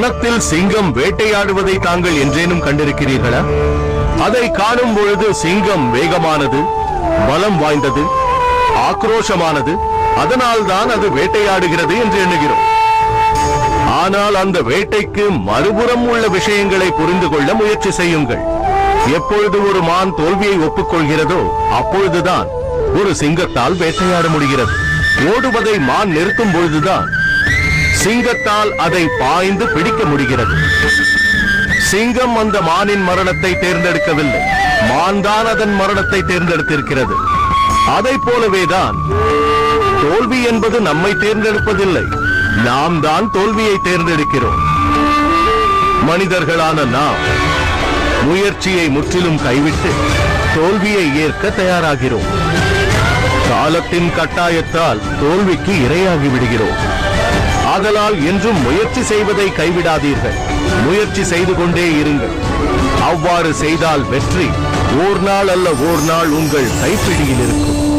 வனத்தில் சிங்கம் வேட்டையாடுவதை தாங்கள் என்றேனும் கண்டிருக்கிறீர்களா? அதை காணும் பொழுது சிங்கம் வேகமானது பலம் வாய்ந்தது ஆக்ரோஷமானது அதனால்தான் அது வேட்டையாடுகிறது என்று எண்ணுகிறோம். ஆனால் அந்த வேட்டைக்கு மறுபுறம் உள்ள விஷயங்களை புரிந்து கொள்ள முயற்சி செய்யுங்கள். எப்பொழுது ஒரு மான் தோல்வியை ஒப்புக்கொள்கிறதோ அப்பொழுதுதான் ஒரு சிங்கத்தால் வேட்டையாட முடிகிறது. ஓடுவதை மான் நிறுத்தும் பொழுதுதான் சிங்கத்தால் அதை பாய்ந்து பிடிக்க முடிகிறது. சிங்கம் அந்த மானின் மரணத்தை தேர்ந்தெடுக்கவில்லை. மான் தான் அதன் மரணத்தை தேர்ந்தெடுத்திருக்கிறது. அதை போலவேதான் தோல்வி என்பது நம்மை தேர்ந்தெடுப்பதில்லை. நாம் தான் தோல்வியை தேர்ந்தெடுக்கிறோம். மனிதர்களான நாம் முயற்சியை முற்றிலும் கைவிட்டு தோல்வியை ஏற்க தயாராகிறோம். காலத்தின் கட்டாயத்தால் தோல்விக்கு இரையாகி விடுகிறோம். ஆதலால் என்றும் முயற்சி செய்வதை கைவிடாதீர்கள். முயற்சி செய்து கொண்டே இருங்கள். அவ்வாறு செய்தால் வெற்றி. ஓர் நாள் அல்ல ஓர் நாள் உங்கள் கைப்பிடியில் இருக்கும்.